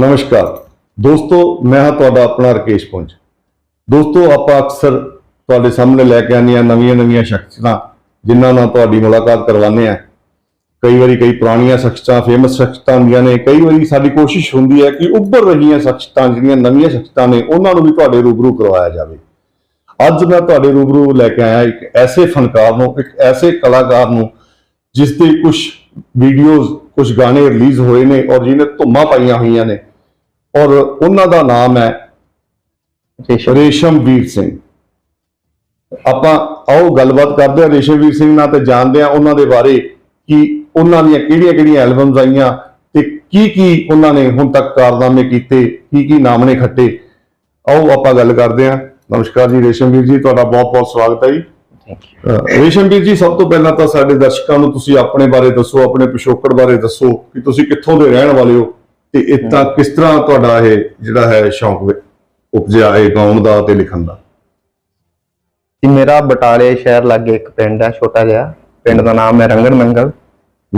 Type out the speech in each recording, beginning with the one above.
ਨਮਸਕਾਰ। ਦੋਸਤੋ, ਮੈਂ ਹਾਂ ਤੁਹਾਡਾ ਆਪਣਾ ਰਕੇਸ਼ ਪੁੰਜ। ਦੋਸਤੋ, ਆਪਾਂ ਅਕਸਰ ਤੁਹਾਡੇ ਸਾਹਮਣੇ ਲੈ ਕੇ ਆਉਂਦੇ ਹਾਂ ਨਵੀਆਂ ਨਵੀਆਂ ਸ਼ਖਸੀਅਤਾਂ ਜਿਨ੍ਹਾਂ ਨਾਲ ਤੁਹਾਡੀ ਮੁਲਾਕਾਤ ਕਰਵਾਉਂਦੇ ਆ ਕਈ ਵਾਰੀ ਕਈ ਪੁਰਾਣੀਆਂ ਸ਼ਖਸੀਅਤਾਂ ਫੇਮਸ ਸ਼ਖਸੀਅਤਾਂ ਹੁੰਦੀਆਂ ਨੇ। ਕਈ ਵਾਰੀ ਸਾਡੀ ਕੋਸ਼ਿਸ਼ ਹੁੰਦੀ ਹੈ ਕਿ ਉੱਭਰ ਰਹੀਆਂ ਸ਼ਖਸੀਅਤਾਂ ਜਿਹੜੀਆਂ ਨਵੀਆਂ ਸ਼ਖਸੀਅਤਾਂ ਨੇ, ਉਹਨਾਂ ਨੂੰ ਵੀ ਤੁਹਾਡੇ ਰੂਬਰੂ ਕਰਵਾਇਆ ਜਾਵੇ। ਅੱਜ ਮੈਂ ਤੁਹਾਡੇ ਰੂਬਰੂ ਲੈ ਕੇ ਆਇਆ ਇੱਕ ਐਸੇ ਫਨਕਾਰ ਨੂੰ, ਇੱਕ ਐਸੇ ਕਲਾਕਾਰ ਨੂੰ ਜਿਸ ਦੇ ਕੁਝ ਵੀਡੀਓਜ਼ ਕੁਝ ਗਾਣੇ ਰਿਲੀਜ਼ ਹੋਏ ਨੇ ਔਰ ਜਿਹਨੇ ਧੁੰਮਾਂ ਪਾਈਆਂ ਹੋਈਆਂ ਨੇ। ਔਰ ਉਹਨਾਂ ਦਾ ਨਾਮ ਹੈ ਰੇਸ਼ਮਵੀਰ ਸਿੰਘ। ਆਪਾਂ ਆਓ ਗੱਲਬਾਤ ਕਰਦੇ ਹਾਂ ਰੇਸ਼ਮਵੀਰ ਸਿੰਘ ਨਾਲ ਤੇ ਜਾਣਦੇ ਹਾਂ ਉਹਨਾਂ ਦੇ ਬਾਰੇ ਕਿ ਉਹਨਾਂ ਦੀਆਂ ਕਿਹੜੀਆਂ-ਕਿਹੜੀਆਂ ਐਲਬਮਸ ਆਈਆਂ ਤੇ ਕੀ ਕੀ ਉਹਨਾਂ ਨੇ ਹੁਣ ਤੱਕ ਕਾਰਨਾਮੇ ਕੀਤੇ ਕੀ ਕੀ ਨਾਮ ਨੇ ਖੱਟੇ। ਆਓ ਆਪਾਂ ਗੱਲ ਕਰਦੇ ਹਾਂ। ਨਮਸਕਾਰ ਜੀ ਰੇਸ਼ਮਵੀਰ ਜੀ ਤੁਹਾਡਾ ਬਹੁਤ-ਬਹੁਤ ਸਵਾਗਤ ਹੈ ਜੀ। ਰੇਸ਼ਮਵੀਰ ਜੀ ਸਭ ਤੋਂ ਪਹਿਲਾਂ ਤਾਂ ਸਾਡੇ ਦਰਸ਼ਕਾਂ ਨੂੰ ਤੁਸੀਂ ਆਪਣੇ ਬਾਰੇ ਦੱਸੋ ਆਪਣੇ ਪਿਛੋਕੜ ਬਾਰੇ ਦੱਸੋ ਕਿ ਤੁਸੀਂ ਕਿੱਥੋਂ ਦੇ ਰਹਿਣ ਵਾਲੇ ਹੋ। ਤੇ ਇਹ ਤਾਂ ਕਿਸ ਤਰ੍ਹਾਂ ਤੁਹਾਡਾ ਇਹ ਜਿਹੜਾ ਹੈ ਸ਼ੌਂਕ ਉਪਜਿਆ ਇਹ ਗਾਉਣ ਦਾ ਤੇ ਲਿਖਣ ਦਾ? ਜੀ ਮੇਰਾ ਬਟਾਲੇ ਸ਼ਹਿਰ ਲਾਗੇ ਇੱਕ ਪਿੰਡ ਹੈ ਛੋਟਾ ਜਿਹਾ। ਪਿੰਡ ਦਾ ਨਾਮ ਹੈ ਰੰਗਣ ਮੰਗਲ।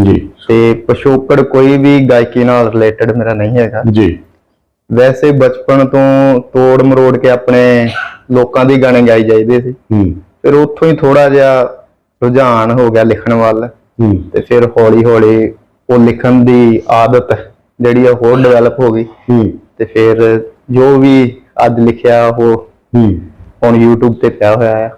ਜੀ। ਤੇ ਪਸ਼ੋਕੜ ਕੋਈ ਵੀ ਗਾਇਕੀ ਨਾਲ ਰਿਲੇਟਡ ਮੇਰਾ ਨਹੀਂ ਹੈਗਾ। ਜੀ। ਵੈਸੇ ਬਚਪਨ ਤੋਂ ਤੋੜ ਮਰੋੜ ਕੇ ਆਪਣੇ ਲੋਕਾਂ ਦੀ ਗਾਣੇ ਗਾਈ ਜਾਈਦੇ ਸੀ। ਹੂੰ। ਫਿਰ ਉੱਥੋਂ ਹੀ ਥੋੜਾ ਜਿਹਾ ਰੁਝਾਨ ਹੋ ਗਿਆ ਲਿਖਣ ਵੱਲ। ਹੂੰ। ਤੇ ਫਿਰ ਹੌਲੀ ਹੌਲੀ ਉਹ ਲਿਖਣ ਦੀ ਆਦਤ ਜਿਹੜੀ ਆ ਹੋਰ ਡਿਵੈਲਪ ਹੋ ਗਈ। ਹੂੰ। ਤੇ ਫਿਰ ਜੋ ਵੀ ਅੱਜ ਲਿਖਿਆ ਉਹ ਹੂੰ। ਹੁਣ YouTube ਤੇ ਪਿਆ ਹੋਇਆ ਹੈ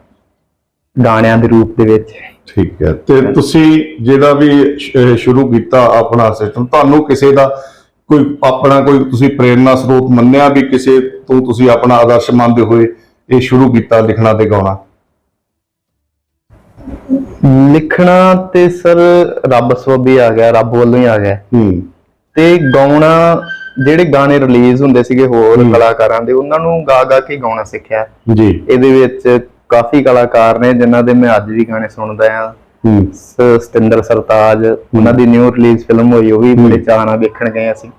ਗਾਣਿਆਂ ਦੇ ਰੂਪ ਦੇ ਵਿੱਚ। ਠੀਕ ਹੈ। ਤੇ ਤੁਸੀਂ ਜਿਹੜਾ ਵੀ ਸ਼ੁਰੂ ਕੀਤਾ ਆਪਣਾ ਸਿਸਟਮ ਤੁਹਾਨੂੰ ਕਿਸੇ ਦਾ ਕੋਈ ਆਪਣਾ ਕੋਈ ਤੁਸੀਂ ਪ੍ਰੇਰਨਾ ਸਰੋਤ ਮੰਨਿਆ ਵੀ ਕਿਸੇ ਤੋਂ ਤੁਸੀਂ ਆਪਣਾ ਆਦਰਸ਼ ਮੰਨਦੇ ਹੋਏ ਇਹ ਸ਼ੁਰੂ ਕੀਤਾ ਲਿਖਣਾ ਤੇ ਗਾਉਣਾ? ਲਿਖਣਾ ਤੇ ਸਰ ਰੱਬ ਸਵੱਬੀ ਆ ਗਿਆ ਰੱਬ ਵੱਲੋਂ ਹੀ ਆ ਗਿਆ। ਹੂੰ। ਤੇ ਗਾਉਣਾ ਜਿਹੜੇ ਗਾਣੇ ਰਿਲੀਜ਼ ਹੁੰਦੇ ਸੀਗੇ ਹੋਰ। ਕਲਾਕਾਰਾਂ ਦੇ ਉਹਨਾਂ ਨੂੰ ਗਾ ਗਾ ਕੇ ਗਾਉਣਾ ਸਿੱਖਿਆ। ਜੀ। ਇਹਦੇ ਵਿੱਚ ਕਾਫੀ ਕਲਾਕਾਰ ਨੇ ਜਿਨ੍ਹਾਂ ਦੇ ਮੈਂ ਅੱਜ ਵੀ ਗਾਣੇ ਸੁਣਦਾ ਆ ਸਤਿੰਦਰ ਸਰਤਾਜ ਉਹਨਾਂ ਦੀ ਨਿਊ ਰਿਲੀਜ਼ ਫਿਲਮ ਹੋਈ ਉਹ ਵੀ ਬੜੇ। ਚਾਅ ਨਾਲ ਵੇਖਣ ਗਏ ਅਸੀਂ।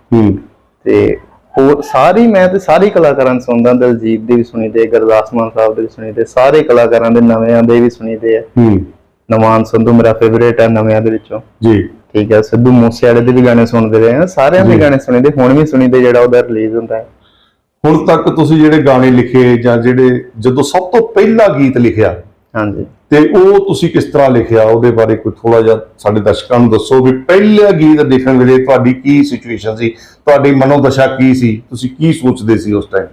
ਤੇ ਹੋਰ ਸਾਰੀ ਮੈਂ ਤੇ ਸਾਰੀ ਕਲਾਕਾਰਾਂ ਨੂੰ ਸੁਣਦਾ ਦਲਜੀਤ ਦੀ ਵੀ ਸੁਣੀਦੇ ਗੁਰਦਾਸ ਮਾਨ ਸਾਹਿਬ ਦੇ ਵੀ ਸੁਣੀਦੇ ਸਾਰੇ ਕਲਾਕਾਰਾਂ ਦੇ ਨਵਿਆਂ ਦੇ ਵੀ ਸੁਣੀਦੇ ਆ। ਹੂੰ। ਨਵਾਨ ਸੰਧੂ ਮੇਰਾ ਫੇਵਰੇਟ ਹੈ ਨਵਿਆਂ ਦੇ ਵਿੱਚੋਂ। ਜੀ। ਠੀਕ ਹੈ ਸਿੱਧੂ ਮੂਸੇਵਾਲੇ ਦੇ ਵੀ ਗਾਣੇ ਸੁਣਦੇ ਰਹੇ ਆ ਸਾਰਿਆਂ ਦੇ। ਗਾਣੇ ਸੁਣੀਦੇ ਹੁਣ ਵੀ ਸੁਣੀਦੇ ਜਿਹੜਾ ਉਹਦਾ ਰਿਲੀਜ਼ ਹੁੰਦਾ ਹੈ। ਹੁਣ ਤੱਕ ਤੁਸੀਂ ਜਿਹੜੇ ਗਾਣੇ ਲਿਖੇ ਜਾਂ ਜਿਹੜੇ ਜਦੋਂ ਸਭ ਤੋਂ ਪਹਿਲਾ ਗੀਤ ਲਿਖਿਆ ਹਾਂਜੀ। ਤੇ ਉਹ ਤੁਸੀਂ ਕਿਸ ਤਰ੍ਹਾਂ ਲਿਖਿਆ? ਉਹਦੇ ਬਾਰੇ ਕੋਈ ਥੋੜਾ ਜਿਹਾ ਸਾਡੇ ਦਰਸ਼ਕਾਂ ਨੂੰ ਦੱਸੋ ਵੀ ਪਹਿਲਾ ਗੀਤ ਲਿਖਣ ਵੇਲੇ ਤੁਹਾਡੀ ਕੀ ਸਿਚੁਏਸ਼ਨ ਸੀ? ਤੁਹਾਡੀ ਮਨੋਦਸ਼ਾ ਕੀ ਸੀ? ਤੁਸੀਂ ਕੀ ਸੋਚਦੇ ਸੀ ਉਸ ਟਾਈਮ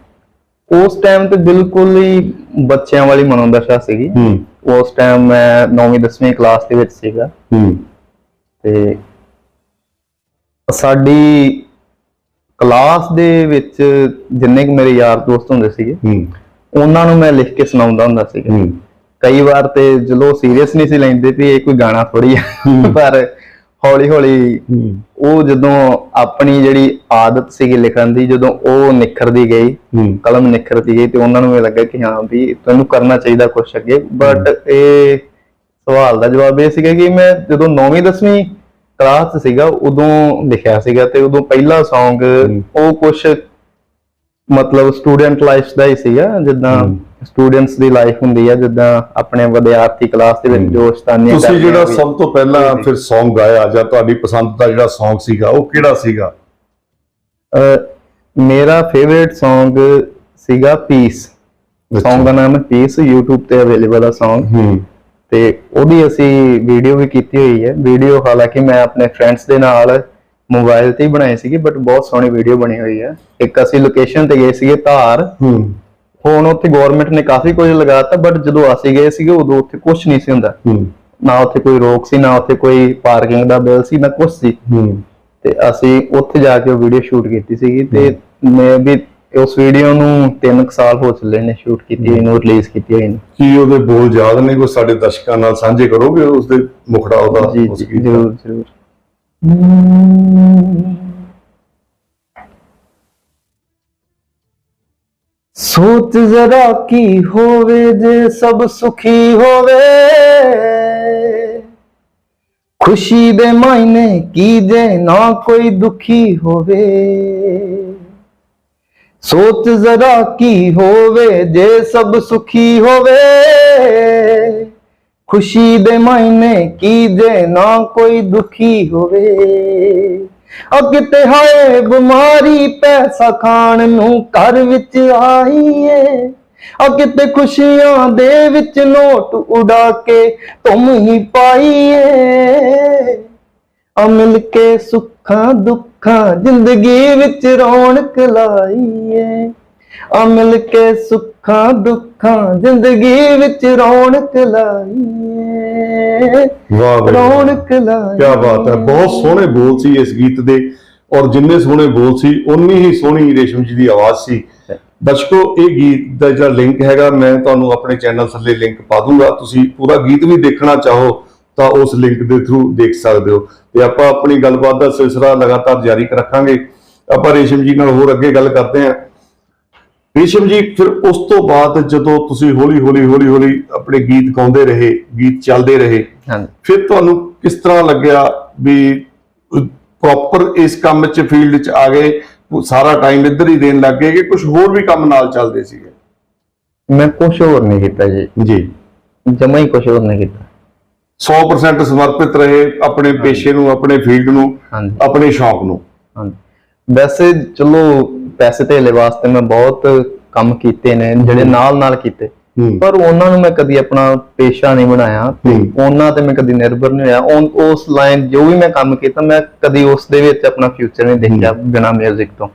ਉਸ ਟਾਈਮ ਤੇ ਬਿਲਕੁਲ ਹੀ ਬੱਚਿਆਂ ਵਾਲੀ ਮਨੋਦਸ਼ਾ ਸੀਗੀ। ਹੂੰ। ਉਸ ਟਾਈਮ ਮੈਂ 9ਵੀਂ 10ਵੀਂ ਕਲਾਸ ਦੇ ਵਿੱਚ ਸੀਗਾ। ਹੂੰ। ਤੇ ਸਾਡੀ ਕਲਾਸ ਦੇ ਵਿੱਚ ਜਿੰਨੇ ਕੁ ਮੇਰੇ ਯਾਰ ਦੋਸਤ ਹੁੰਦੇ ਸੀਗੇ ਹੂੰ। ਉਹਨਾਂ ਨੂੰ ਮੈਂ ਲਿਖ ਕੇ ਸੁਣਾਉਂਦਾ ਹੁੰਦਾ ਸੀਗਾ। ਹੂੰ। ਕਈ ਵਾਰ ਤੇ ਜਦੋਂ ਸੀਰੀਅਸ ਨਹੀਂ ਸੀ ਲੈਂਦੇ ਵੀ ਇਹ ਕੋਈ ਗਾਣਾ ਥੋੜੀ ਆ। ਪਰ ਹੌਲੀ ਹੌਲੀ ਉਹ ਜਦੋਂ ਆਪਣੀ ਜਿਹੜੀ ਆਦਤ ਸੀਗੀ ਲਿਖਣ ਦੀ ਜਦੋਂ ਉਹ ਨਿਖਰਦੀ ਗਈ ਕਲਮ ਨਿਖਰਦੀ ਗਈ ਤੇ ਉਹਨਾਂ ਨੂੰ ਇਹ ਲੱਗਾ ਕਿ ਹਾਂ ਵੀ ਤੈਨੂੰ ਕਰਨਾ ਚਾਹੀਦਾ ਕੁਛ ਅੱਗੇ ਬਟ ਇਹ ਸਵਾਲ ਦਾ ਜਵਾਬ ਇਹ ਸੀਗਾ ਕਿ ਮੈਂ ਜਦੋਂ 9ਵੀਂ 10ਵੀਂ ਕਲਾਸ ਸੀਗਾ ਉਦੋਂ ਲਿਖਿਆ ਸੀਗਾ ਤੇ ਉਦੋਂ ਪਹਿਲਾ Song ਹੂੰ। ਉਹ ਕੁਛ ਮਤਲਬ ਸਟੂਡੈਂਟ ਲਾਈਫ ਦਾ ਹੀ ਸੀਗਾ ਜਿੱਦਾਂ ਹੂੰ। ਸਟੂਡੈਂਟਸ ਦੀ ਲਾਈਫ ਹੁੰਦੀ ਆ ਜਿੱਦਾਂ ਆਪਣੇ ਵਿਦਿਆਰਥੀ ਕਲਾਸ ਦੇ ਵਿੱਚ ਹੂੰ। ਜੋ ਸ਼ਤਾਨੀਆਂ ਤੁਸੀਂ ਜਿਹੜਾ ਸਭ ਤੋਂ ਪਹਿਲਾਂ ਫਿਰ Song ਗਾਇਆ ਜਾਂ ਤੁਹਾਡੀ ਪਸੰਦ ਦਾ ਜਿਹੜਾ Song ਸੀਗਾ ਉਹ ਕਿਹੜਾ ਸੀਗਾ ਮੇਰਾ ਫੇਵਰਿਟ Song ਸੀਗਾ ਪੀਸ Song ਦਾ ਨਾਮ ਹੈ ਪੀਸ YouTube ਤੇ ਅਵੇਲੇਬਲ ਆ Song ਹੂੰ ਤੇ ਉਹਦੀ ਅਸੀਂ ਵੀਡੀਓ ਵੀ ਕੀਤੀ ਹੋਈ ਹੈ। ਵੀਡੀਓ ਹਾਲਾਂਕਿ ਮੈਂ ਆਪਣੇ ਫਰੈਂਡਸ ਦੇ ਨਾਲ ਮੋਬਾਈਲ ਤੇ ਹੀ ਬਣਾਈ ਸੀਗੀ ਬਟ ਬਹੁਤ ਸੋਹਣੀ ਵੀਡੀਓ ਬਣੀ ਹੋਈ ਹੈ। ਇੱਕ ਅਸੀਂ ਲੋਕੇਸ਼ਨ ਤੇ ਗਏ ਸੀਗੇ ਧਾਰ। ਹੂੰ। ਹੁਣ ਉੱਥੇ ਗਵਰਨਮੈਂਟ ਨੇ ਕਾਫੀ ਕੁਝ ਲਗਾਤਾ ਬਟ ਜਦੋਂ ਅਸੀਂ ਗਏ ਸੀਗੇ ਉਦੋਂ ਉੱਥੇ ਕੁਝ ਨਹੀਂ ਸੀ ਹੁੰਦਾ। ਹੂੰ। ਨਾ ਉੱਥੇ ਕੋਈ ਰੋਕ ਸੀ ਨਾ ਉੱਥੇ ਕੋਈ ਪਾਰਕਿੰਗ ਦਾ ਬਿੱਲ ਸੀ ਨਾ ਕੁਝ ਸੀ। ਹੂੰ। ਤੇ ਅਸੀਂ ਉੱਥੇ ਜਾ ਕੇ ਵੀਡੀਓ ਸ਼ੂਟ ਕੀਤੀ ਸੀਗੀ ਤੇ ਮੈਂ ਵੀ ਉਸ ਵੀਡੀਓ ਨੂੰ 3 ਸਾਲ ਹੋ ਚੱਲੇ ਨੇ ਸ਼ੂਟ ਕੀਤੀ ਹੋਈ ਨੂੰ ਰਿਲੀਜ਼ ਕੀਤੀ ਹੋਈ ਨੂੰ। ਕੀ ਉਹਦੇ ਬੋਲ ਯਾਦ ਨੇ? ਕੋਈ ਸਾਡੇ ਦਰਸ਼ਕਾਂ ਨਾਲ ਸਾਂਝੇ ਕਰੋਗੇ ਉਸ ਦੇ ਮੁਖੜਾ ਉਹਦਾ? ਜੀ ਉਸ ਜੀ ਗੀਤ ਦਾ? ਜਰੂਰ ਜਰੂਰ। ਸੋਚ ਜ਼ਰਾ ਕੀ ਹੋਵੇ ਜੇ ਸਭ ਸੁਖੀ ਹੋਵੇ? ਖੁਸ਼ੀ ਦੇ ਮਾਇਨੇ ਕੀ ਜੇ ਨਾ ਕੋਈ ਦੁਖੀ ਹੋਵੇ? ਸੋਚ ਜ਼ਰਾ ਕੀ ਹੋਵੇ, ਜੇ ਸਭ ਸੁਖੀ ਹੋਵੇ? ਖੁਸ਼ੀ ਦੇ ਮਾਇਨੇ ਕੀ ਜੇ ਨਾ ਕੋਈ ਦੁਖੀ ਹੋਵੇ? ਆ ਕਿਤੇ ਹਾਏ, ਬਿਮਾਰੀ ਪੈਸਾ ਖਾਣ ਨੂੰ ਘਰ ਵਿੱਚ ਆਈ ਏ ਆ ਕਿਤੇ ਖੁਸ਼ੀਆਂ ਦੇ ਵਿੱਚ ਨੋਟ ਉਡਾ ਕੇ ਤੁਮ ਹੀ ਪਾਈਏ। ਆ ਮਿਲ ਕੇ ਸੁੱਖਾਂ ਦੁੱਖ ਜ਼ਿੰਦਗੀ ਵਿੱਚ ਰੌਣਕ ਲਾਈਏ। ਆ ਮਿਲ ਕੇ ਸੁੱਖਾਂ ਦੁੱਖਾਂ ਜ਼ਿੰਦਗੀ ਵਿੱਚ ਰੌਣਕ ਲਾਈਏ। ਵਾਹ। ਰੌਣਕ ਲਾਈਏ। ਕਿਆ ਬਾਤ ਹੈ ਬਹੁਤ ਸੋਹਣੇ ਬੋਲ ਸੀ ਇਸ ਗੀਤ ਦੇ ਔਰ ਜਿੰਨੇ ਸੋਹਣੇ ਬੋਲ ਸੀ ਉਨੀ ਹੀ ਸੋਹਣੀ ਰੇਸ਼ਮ ਜੀ ਦੀ ਆਵਾਜ਼ ਸੀ। ਦਰਸ਼ਕੋ ਇਹ ਗੀਤ ਦਾ ਜਿਹੜਾ ਲਿੰਕ ਹੈਗਾ ਮੈਂ ਤੁਹਾਨੂੰ ਆਪਣੇ ਚੈਨਲ ਥੱਲੇ ਲਿੰਕ ਪਾ ਦੂੰਗਾ। ਤੁਸੀਂ ਪੂਰਾ ਗੀਤ ਵੀ ਦੇਖਣਾ ਚਾਹੋ ਤਾਂ ਉਸ ਲਿੰਕ ਦੇ ਥਰੂ ਦੇਖ ਸਕਦੇ ਹੋ। ਤੇ ਆਪਾਂ ਆਪਣੀ ਗੱਲਬਾਤ ਦਾ ਸਿਲਸਿਲਾ ਲਗਾਤਾਰ ਜਾਰੀ ਰੱਖਾਂਗੇ। ਆਪਾਂ ਰੇਸ਼ਮ ਜੀ ਨਾਲ ਹੋਰ ਅੱਗੇ ਗੱਲ ਕਰਦੇ ਹਾਂ। ਰੇਸ਼ਮ ਜੀ ਫਿਰ ਉਸ ਤੋਂ ਬਾਅਦ ਜਦੋਂ ਤੁਸੀਂ ਹੌਲੀ ਹੌਲੀ ਹੌਲੀ ਹੌਲੀ ਆਪਣੇ ਗੀਤ ਗਾਉਂਦੇ ਰਹੇ ਗੀਤ ਚੱਲਦੇ ਰਹੇ ਹਾਂਜੀ। ਫਿਰ ਤੁਹਾਨੂੰ ਕਿਸ ਤਰ੍ਹਾਂ ਲੱਗਿਆ ਵੀ ਪ੍ਰੋਪਰ ਇਸ ਕੰਮ 'ਚ ਫੀਲਡ 'ਚ ਆ ਗਏ ਸਾਰਾ ਟਾਈਮ ਇੱਧਰ ਹੀ ਦੇਣ ਲੱਗ ਗਏ ਕਿ ਕੁਝ ਹੋਰ ਵੀ ਕੰਮ ਨਾਲ ਚੱਲਦੇ ਸੀਗੇ? ਮੈਂ ਕੁਝ ਹੋਰ ਨਹੀਂ ਕੀਤਾ ਜੀ। ਜੀ। ਜਮਾ ਹੀ ਕੁਝ ਹੋਰ ਨਹੀਂ ਕੀਤਾ। 100% ਸਮਰਪਿਤ ਰਹੇ ਆਪਣੇ ਪੇਸ਼ੇ ਨੂੰ ਆਪਣੇ ਫੀਲਡ ਨੂੰ ਆਪਣੇ ਸ਼ੌਕ ਨੂੰ। ਵੈਸੇ ਚਲੋ ਪੈਸੇ ਧੇਲੇ ਵਾਸਤੇ ਮੈਂ ਬਹੁਤ ਕੰਮ ਕੀਤੇ ਨੇ ਜਿਹੜੇ ਨਾਲ ਨਾਲ ਕੀਤੇ। ਪਰ ਉਹਨਾਂ ਨੂੰ ਮੈਂ ਕਦੀ ਆਪਣਾ ਪੇਸ਼ਾ ਨਹੀਂ ਬਣਾਇਆ। ਉਹਨਾਂ ਤੇ ਮੈਂ ਕਦੀ ਨਿਰਭਰ ਨਹੀਂ ਹੋਇਆ। ਉਸ ਲਾਈਨ ਜੋ ਵੀ ਮੈਂ ਕੰਮ ਕੀਤਾ ਮੈਂ ਕਦੀ ਉਸ ਦੇ ਵਿੱਚ ਆਪਣਾ ਫਿਊਚਰ ਨਹੀਂ ਦੇਖਿਆ ਬਿਨਾ 뮤직 ਤੋਂ।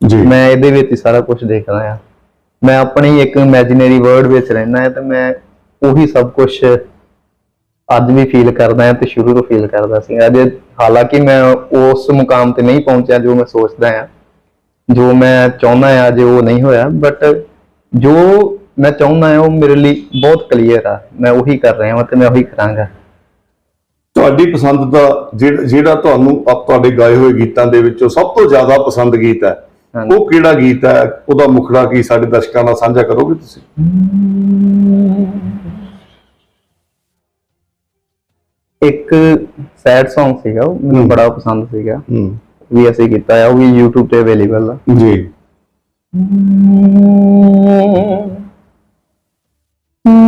ਜੀ। ਮੈਂ ਇਹਦੇ ਵਿੱਚ ਹੀ ਸਾਰਾ ਕੁਝ ਦੇਖਦਾ ਆ ਮੈਂ ਆਪਣੀ ਇੱਕ ਇਮੇਜਿਨਰੀ ਵਰਲਡ ਵਿੱਚ ਰਹਿਣਾ ਹੈ ਤੇ ਮੈਂ ਉਹੀ ਸਭ ਕੁਝ ਅੱਜ ਵੀ ਫੀਲ ਕਰਦਾ ਹਾਂ ਤੇ ਸ਼ੁਰੂ ਤੋਂ ਫੀਲ ਕਰਦਾ ਸੀ। ਅਜੇ ਹਾਲਾਂਕਿ ਮੈਂ ਉਸ ਮੁਕਾਮ ਤੇ ਨਹੀਂ ਪਹੁੰਚਿਆ ਜੋ ਮੈਂ ਸੋਚਦਾ ਆ ਜੋ ਮੈਂ ਚਾਹੁੰਦਾ ਆ ਅਜੇ ਉਹ ਨਹੀਂ ਹੋਇਆ। ਬਟ ਜੋ ਮੈਂ ਚਾਹੁੰਦਾ ਆ ਉਹ ਮੇਰੇ ਲਈ ਬਹੁਤ ਕਲੀਅਰ ਆ। ਮੈਂ ਉਹੀ ਕਰ ਰਿਹਾ ਹਾਂ ਤੇ ਮੈਂ ਉਹੀ ਕਰਾਂਗਾ। ਤੁਹਾਡੀ ਪਸੰਦ ਦਾ ਜਿਹੜਾ ਜਿਹੜਾ ਤੁਹਾਨੂੰ ਆਪ ਤੁਹਾਡੇ ਗਾਏ ਹੋਏ ਗੀਤਾਂ ਦੇ ਵਿੱਚੋਂ ਸਭ ਤੋਂ ਜ਼ਿਆਦਾ ਪਸੰਦ ਗੀਤ ਹੈ। ਉਹ ਕਿਹੜਾ ਗੀਤ ਹੈ? ਉਹਦਾ ਮੁਖੜਾ ਕੀ ਸਾਡੇ ਦਰਸ਼ਕਾਂ ਨਾਲ ਸਾਂਝਾ ਕਰੋਗੇ ਤੁਸੀਂ? ਇੱਕ ਸੈਡ Song ਸੀਗਾ ਉਹ ਮੈਨੂੰ। ਬੜਾ ਪਸੰਦ ਸੀਗਾ। ਹੂੰ। ਵੀ ਅਸੀਂ ਕੀਤਾ ਆ ਉਹ ਵੀ YouTube ਤੇ ਅਵੇਲੇਬਲ ਆ। ਜੀ।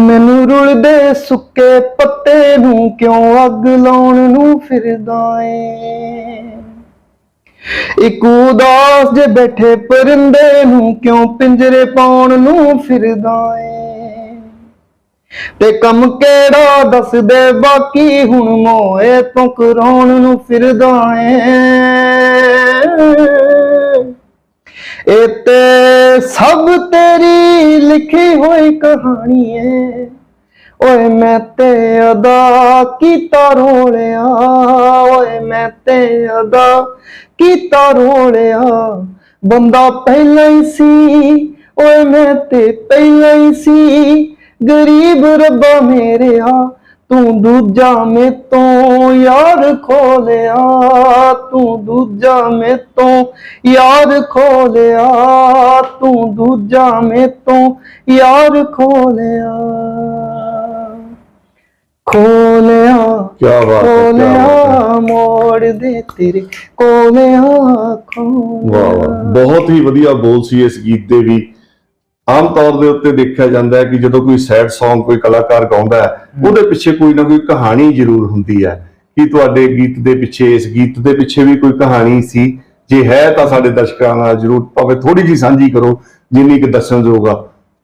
ਮੈਨੂੰ ਰੁਲਦੇ ਸੁੱਕੇ ਪੱਤੇ ਨੂੰ ਕਿਉਂ ਅੱਗ ਲਾਉਣ ਨੂੰ ਫਿਰਦਾ ਏ? ਇੱਕ ਉਦਾਸ ਜੇ ਬੈਠੇ ਪਰਿੰਦੇ ਨੂੰ ਕਿਉਂ ਪਿੰਜਰੇ ਪਾਉਣ ਨੂੰ ਫਿਰਦਾ ਏ? ਤੇ ਕੰਮ ਕਿਹੜਾ ਦੱਸਦੇ? ਬਾਕੀ ਹੁਣ ਮੋਏ ਤੋਂ ਕਰਾਉਣ ਨੂੰ ਫਿਰਦਾ ਏ ਇਹ ਤੇ ਸਭ ਤੇਰੀ ਲਿਖੀ ਹੋਈ ਕਹਾਣੀ ਏ। ਓਏ ਮੈਂ ਤੇ ਅਦਾ ਕੀਤਾ ਰੋਲਿਆ। ਓਏ ਮੈਂ ਤੇ ਅਦਾ ਕੀਤਾ ਰੋਲਿਆ। ਬੰਦਾ ਪਹਿਲਾਂ ਹੀ ਸੀ, ਓਏ ਮੈਂ ਤੇ ਪਹਿਲਾਂ ਹੀ ਸੀ। ਗਰੀਬ ਰੱਬਾ ਮੇਰਿਆ ਤੂੰ ਦੂਜਾ ਮੇ ਤੋਂ ਯਾਰ ਖੋਲਿਆ ਤੂੰ ਦੂਜਾ ਮੇ ਤੋਂ ਯਾਰ ਖੋਲਿਆ ਤੂੰ ਦੂਜਾ ਮੇ ਤੋਂ ਯਾਰ ਖੋਲਿਆ। ਖੋਲਿਆ ਕੀ ਬਾਤ ਹੈ ਕੀ ਬਾਤ ਹੈ। ਖੋਲਿਆ ਮੋੜ ਦੇ ਤੇਰੇ ਕੋਲਿਆ ਵਾਹ ਖੋਲਿਆ ਵਾਹ। ਬਹੁਤ ਹੀ ਵਧੀਆ ਬੋਲ ਸੀ ਇਸ ਗੀਤ ਦੇ ਵੀ। ਆਮ ਤੌਰ ਦੇ ਉੱਤੇ ਦੇਖਿਆ ਜਾਂਦਾ ਹੈ ਕਿ ਜਦੋਂ ਕੋਈ ਸੈਡ Song ਕੋਈ ਕਲਾਕਾਰ ਗਾਉਂਦਾ ਹੈ ਉਹਦੇ ਪਿੱਛੇ ਕੋਈ ਨਾ ਕੋਈ ਕਹਾਣੀ ਜ਼ਰੂਰ ਹੁੰਦੀ ਹੈ। ਕਿ ਤੁਹਾਡੇ ਗੀਤ ਦੇ ਪਿੱਛੇ ਇਸ ਗੀਤ ਦੇ ਪਿੱਛੇ ਵੀ ਕੋਈ ਕਹਾਣੀ ਸੀ? ਜੇ ਹੈ ਤਾਂ ਸਾਡੇ ਦਰਸ਼ਕਾਂ ਨਾਲ ਜ਼ਰੂਰ ਭਾਵੇਂ ਥੋੜੀ ਜੀ ਸਾਂਝੀ ਕਰੋ ਜਿੰਨੀ ਕਿ ਦੱਸਣਯੋਗ ਆ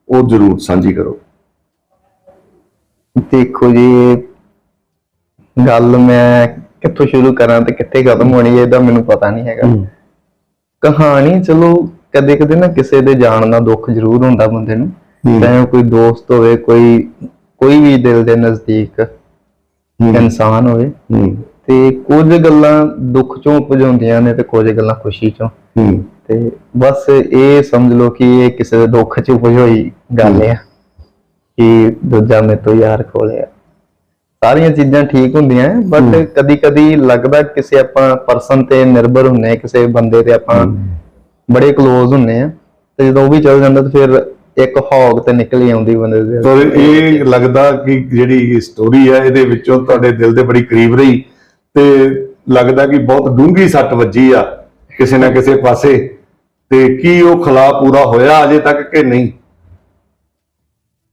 ਉਹ ਜ਼ਰੂਰ ਸਾਂਝੀ ਕਰੋ। ਦੇਖੋ ਜੀ ਗੱਲ ਮੈਂ ਕਿੱਥੋਂ ਸ਼ੁਰੂ ਕਰਾਂ ਤੇ ਕਿੱਥੇ ਖਤਮ ਹੋਣੀ ਹੈ ਇਹਦਾ ਮੈਨੂੰ ਪਤਾ ਨਹੀਂ ਹੈਗਾ। ਕਹਾਣੀ ਚਲੋ ਕਦੇ ਕਦੇ ਨਾ ਕਿਸੇ ਦੇ ਜਾਣ ਦਾ ਦੁੱਖ ਜ਼ਰੂਰ ਹੁੰਦਾ ਬੰਦੇ ਨੂੰ। ਹੂੰ। ਚਾਹੇ ਉਹ ਕੋਈ ਦੋਸਤ ਹੋਵੇ ਕੋਈ ਕੋਈ ਵੀ ਦਿਲ ਦੇ ਨਜ਼ਦੀਕ ਇਨਸਾਨ ਹੋਵੇ। ਹੂੰ। ਤੇ ਕੁਝ ਗੱਲਾਂ ਦੁੱਖ ਚੋਂ ਉਪਜਾਉਂਦੀਆਂ ਨੇ ਤੇ ਕੁਝ ਗੱਲਾਂ ਖੁਸ਼ੀ ਚੋਂ। ਹੂੰ। ਤੇ ਬਸ ਇਹ ਸਮਝ ਲਓ ਕਿ ਇਹ ਕਿਸੇ ਦੇ ਦੁੱਖ ਚ ਉਪਜ ਹੋਈ ਗੱਲ ਆ ਕਿ ਦੂਜਾ ਮੇਰੇ ਤੋਂ ਯਾਰ ਖੋਲਿਆ ਸਾਰੀਆਂ ਚੀਜ਼ਾਂ ਠੀਕ ਹੁੰਦੀਆਂ ਬਟ ਕਦੀ ਕਦੀ ਲੱਗਦਾ ਕਿਸੇ ਆਪਾਂ ਪਰਸਨ ਤੇ ਨਿਰਭਰ ਹੁੰਨੇ ਕਿਸੇ ਬੰਦੇ ਤੇ ਆਪਾਂ ਬੜੇ ক্লোਜ਼ ਹੁੰਨੇ ਆ ਤੇ ਜਦੋਂ ਉਹ ਵੀ ਚਲ ਜਾਂਦਾ ਤੇ ਫਿਰ ਇੱਕ ਹੌਗ ਤੇ ਨਿਕਲ ਹੀ ਆਉਂਦੀ ਬੰਦੇ ਦੇ ਪਰ ਇਹ ਲੱਗਦਾ ਕਿ ਜਿਹੜੀ ਸਟੋਰੀ ਹੈ ਇਹਦੇ ਵਿੱਚੋਂ ਤੁਹਾਡੇ ਦਿਲ ਦੇ ਬੜੀ ਕਰੀਬ ਰਹੀ ਤੇ ਲੱਗਦਾ ਕਿ ਬਹੁਤ ਡੂੰਘੀ ਸੱਟ ਵੱਜੀ ਆ ਕਿਸੇ ਨਾ ਕਿਸੇ ਪਾਸੇ ਤੇ ਕੀ ਉਹ ਖਲਾ ਪੂਰਾ ਹੋਇਆ ਅਜੇ ਤੱਕ ਕਿ ਨਹੀਂ?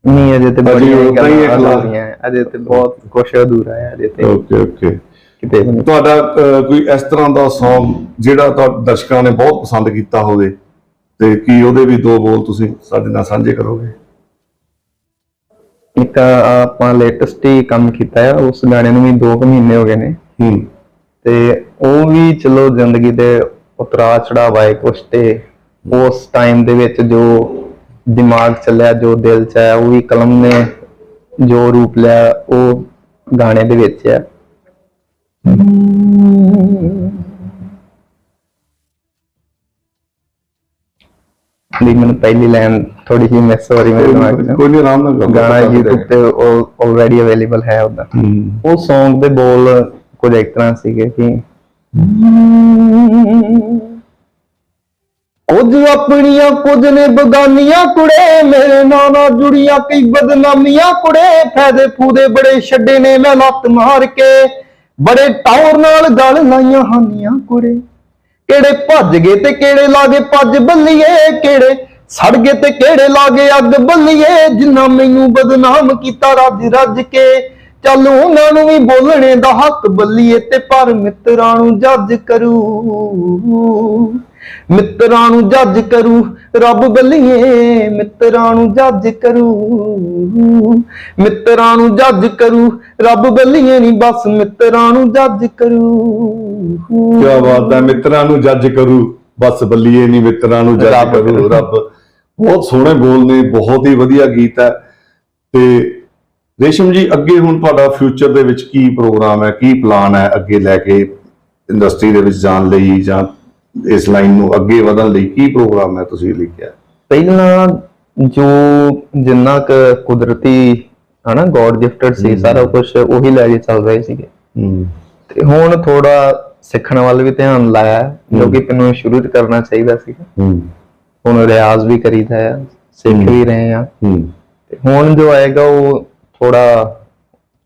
ਨਹੀਂ ਅਜੇ ਤੇ ਹੀ ਗੱਲਾਂ ਹੈ, ਅਜੇ ਤੇ ਬਹੁਤ ਕੁਝ ਅਧੂਰਾ ਹੈ ਅਜੇ ਤੇ। Okay okay. ਕਿਤੇ ਵੀ ਨਹੀਂ। ਤੁਹਾਡਾ ਅਹ, ਕੋਈ ਇਸ ਤਰ੍ਹਾਂ ਦਾ Song ਜਿਹੜਾ ਤੁਹਾਡੇ ਦਰਸ਼ਕਾਂ ਨੇ ਬਹੁਤ ਪਸੰਦ ਕੀਤਾ ਹੋਵੇ ਤੇ ਕੀ ਉਹਦੇ ਵੀ ਦੋ ਬੋਲ ਤੁਸੀਂ ਸਾਡੇ ਨਾਲ ਸਾਂਝੇ ਕਰੋਗੇ? ਇੱਕ ਆਹ ਆਪਾਂ ਲੇਟੈਸਟ ਹੀ ਕੰਮ ਕੀਤਾ ਹੈ ਉਸ ਗਾਣੇ ਨੂੰ ਵੀ 2 ਮਹੀਨੇ ਹੋ ਗਏ ਨੇ। ਹੂੰ। ਤੇ ਉਹ ਵੀ ਚਲੋ ਜ਼ਿੰਦਗੀ ਦੇ ਉਤਰਾ ਚੜਾਵਾ ਹੈ ਕੁਛ ਤੇ ਉਸ ਟਾਈਮ ਦੇ ਵਿੱਚ ਜੋ ਦਿਮਾਗ ਚੱਲਿਆ ਜੋ ਦਿਲ ਚ ਆਇਆ ਉਹ ਵੀ ਕਲਮ ਨੇ ਜੋ ਰੂਪ ਲਿਆ ਉਹ ਗਾਣੇ ਦੇ ਵਿੱਚ ਹੈ ਦੀ ਮੈਨੂੰ ਪਹਿਲੀ ਲਾਈਨ ਥੋੜੀ ਜਿਹੀ ਮਿਸ ਹੋ ਰਹੀ ਮੇਰੇ ਦਿਮਾਗ ਚੋਂ। ਕੋਈ ਨਹੀਂ ਆਰਾਮ ਨਾਲ ਕਰੋ ਗਾਣਾ YouTube ਤੇ ਆਲਰੇਡੀ ਅਵੇਲੇਬਲ ਹੈ ਉਹਦਾ। ਹੂੰ। ਉਹ Song ਦੇ ਬੋਲ ਕੁਝ ਇਸ ਤਰ੍ਹਾਂ ਸੀਗੇ ਕਿ ਕੁਝ ਆਪਣੀਆਂ ਕੁਝ ਨੇ ਬਗਾਨੀਆਂ ਕੁੜੇ ਮੇਰੇ ਨਾਂ ਨਾਲ ਜੁੜੀਆਂ ਕਈ ਬਦਨਾਮੀਆਂ ਕੁੜੇ ਫਾਇਦੇ ਫੂਦੇ ਬੜੇ ਛੱਡੇ ਨੇ ਮੈਂ ਲੱਤ ਮਾਰ ਕੇ ਬੜੇ ਟੌਰ ਨਾਲ ਗੱਲ ਲਾਈਆਂ ਹਾਨੀਆਂ ਕੁੜੇ। ਕਿਹੜੇ ਭੱਜ ਗਏ ਤੇ ਕਿਹੜੇ ਲਾਗੇ ਭੱਜ ਬੱਲੀਏ ਕਿਹੜੇ? ਸੜ ਗਏ ਤੇ ਕਿਹੜੇ ਲਾਗੇ ਅੱਗ ਬੱਲੀਏ? ਜਿੰਨਾ ਮੈਨੂੰ ਬਦਨਾਮ ਕੀਤਾ ਰੱਜ ਰੱਜ ਕੇ। ਚੱਲ ਉਹਨਾਂ ਨੂੰ ਵੀ ਬੋਲਣੇ ਦਾ ਹੱਕ ਬੱਲੀਏ ਤੇ ਪਰ ਮਿੱਤਰਾਂ ਨੂੰ ਜੱਜ ਕਰੂ। ਮਿੱਤਰਾਂ ਨੂੰ ਜੱਜ ਕਰੂ ਰੱਬ ਬੱਲੀਏ ਮਿੱਤਰਾਂ ਨੂੰ ਜੱਜ ਕਰੂ। ਮਿੱਤਰਾਂ ਨੂੰ ਜੱਜ ਕਰੂ ਰੱਬ ਬੱਲੀਏ ਨਹੀਂ ਬਸ ਮਿੱਤਰਾਂ ਨੂੰ ਜੱਜ ਕਰੂ। ਕਿਆ ਬਾਤ ਹੈ ਮਿੱਤਰਾਂ ਨੂੰ ਜੱਜ ਕਰੂ ਬਸ ਬੱਲੀਏ ਨਹੀਂ ਮਿੱਤਰਾਂ ਨੂੰ ਜੱਜ ਕਰੂ। ਰੱਬ। ਬਹੁਤ ਸੋਹਣੇ ਬੋਲ ਨੇ ਬਹੁਤ ਹੀ ਵਧੀਆ ਗੀਤ ਹੈ। ਤੇ ਰੇਸ਼ਮ ਜੀ ਅੱਗੇ ਹੁਣ ਤੁਹਾਡਾ ਫਿਊਚਰ ਦੇ ਵਿੱਚ ਕੀ ਪ੍ਰੋਗਰਾਮ ਹੈ ਕੀ ਪਲਾਨ ਹੈ ਅੱਗੇ ਲੈ ਕੇ ਇੰਡਸਟਰੀ ਦੇ ਵਿੱਚ ਜਾਣ ਲਈ ਜਾਂ ਇਸ ਲਾਈਨ ਨੂੰ ਅੱਗੇ ਵਧਣ ਲਈ ਕੀ ਪ੍ਰੋਗਰਾਮ ਹੈ ਤੁਸੀਂ ਲਿਖਿਆ? ਪਹਿਲਾਂ ਜੋ ਜਿੰਨਾ ਕੁ ਕੁਦਰਤੀ ਹਨਾ ਗੋਡ ਗਿਫਟਡ ਸੀ ਸਾਰਾ ਕੁਝ ਉਹੀ ਲੈ ਕੇ ਚੱਲ ਰਹੇ ਸੀਗੇ। ਹੂੰ। ਤੇ ਹੁਣ ਥੋੜਾ ਸਿੱਖਣ ਵੱਲ ਵੀ ਧਿਆਨ ਲਾਇਆ ਹੈ, ਜੋ ਕਿ ਮੈਨੂੰ ਸ਼ੁਰੂ ਤੋਂ ਕਰਨਾ ਚਾਹੀਦਾ ਹੂੰ। ਹੁਣ ਰਿਆਜ਼ ਵੀ ਕਰੀਦਾ ਹੈ ਸਿੱਖ ਵੀ ਰਹੇ ਆ ਤੇ ਹੁਣ ਜੋ ਆਏਗਾ ਉਹ ਥੋੜਾ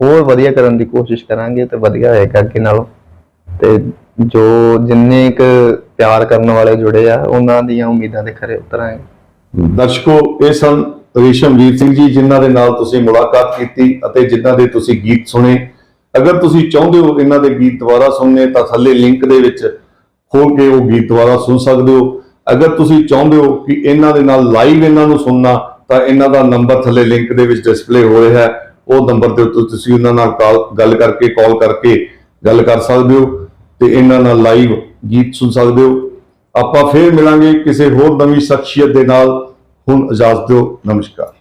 ਹੋਰ ਵਧੀਆ ਕਰਨ ਦੀ ਕੋਸ਼ਿਸ਼ ਕਰਾਂਗੇ ਤੇ ਵਧੀਆ ਹੋਏਗਾ ਅੱਗੇ ਨਾਲੋਂ। ਤੇ ਜੋ ਜਿੰਨੇ ਕੁ ਪਿਆਰ ਕਰਨ ਵਾਲੇ ਜੁੜੇ ਆ, ਉਹਨਾਂ ਦੀਆਂ ਉਮੀਦਾਂ ਦੇ ਖਰੇ ਉਤਰਾਂਗੇ ਦਰਸ਼ਕੋ, ਇਹ ਸਨ ਰੇਸ਼ਮਜੀਤ ਸਿੰਘ ਜੀ, ਜਿਨ੍ਹਾਂ ਦੇ ਨਾਲ ਤੁਸੀਂ ਮੁਲਾਕਾਤ ਕੀਤੀ ਅਤੇ ਜਿਨ੍ਹਾਂ ਦੇ ਤੁਸੀਂ ਗੀਤ ਸੁਣੇ। ਅਗਰ ਤੁਸੀਂ ਚਾਹੁੰਦੇ ਹੋ ਇਹਨਾਂ ਦੇ ਗੀਤ ਦੁਬਾਰਾ ਸੁਣਨੇ, ਤਾਂ ਥੱਲੇ ਲਿੰਕ ਦੇ ਵਿੱਚ ਖੋਲ ਕੇ ਉਹ ਗੀਤ ਦੁਬਾਰਾ ਸੁਣ ਸਕਦੇ ਹੋ। ਅਗਰ ਤੁਸੀਂ ਚਾਹੁੰਦੇ ਹੋ ਕਿ ਇਹਨਾਂ ਦੇ ਨਾਲ ਲਾਈਵ ਇਹਨਾਂ ਨੂੰ ਸੁਣਨਾ, ਤਾਂ ਇਹਨਾਂ ਦਾ ਨੰਬਰ ਥੱਲੇ ਲਿੰਕ ਦੇ ਵਿੱਚ ਡਿਸਪਲੇ ਹੋ ਰਿਹਾ ਹੈ। ਉਹ ਨੰਬਰ ਦੇ ਉੱਤੇ ਤੁਸੀਂ ਉਹਨਾਂ ਨਾਲ ਕਾਲ ਗੱਲ ਕਰਕੇ ਕਾਲ ਕਰਕੇ ਗੱਲ ਕਰ ਸਕਦੇ ਹੋ ਤੇ ਇਹਨਾਂ ਨਾਲ ਲਾਈਵ ਗੀਤ ਸੁਣ ਸਕਦੇ ਹੋ। ਆਪਾਂ ਫੇਰ ਮਿਲਾਂਗੇ ਕਿਸੇ ਹੋਰ ਨਵੀਂ ਸ਼ਖਸੀਅਤ ਦੇ ਨਾਲ। ਹੁਣ ਇਜਾਜ਼ਤ ਦਿਓ। ਨਮਸਕਾਰ।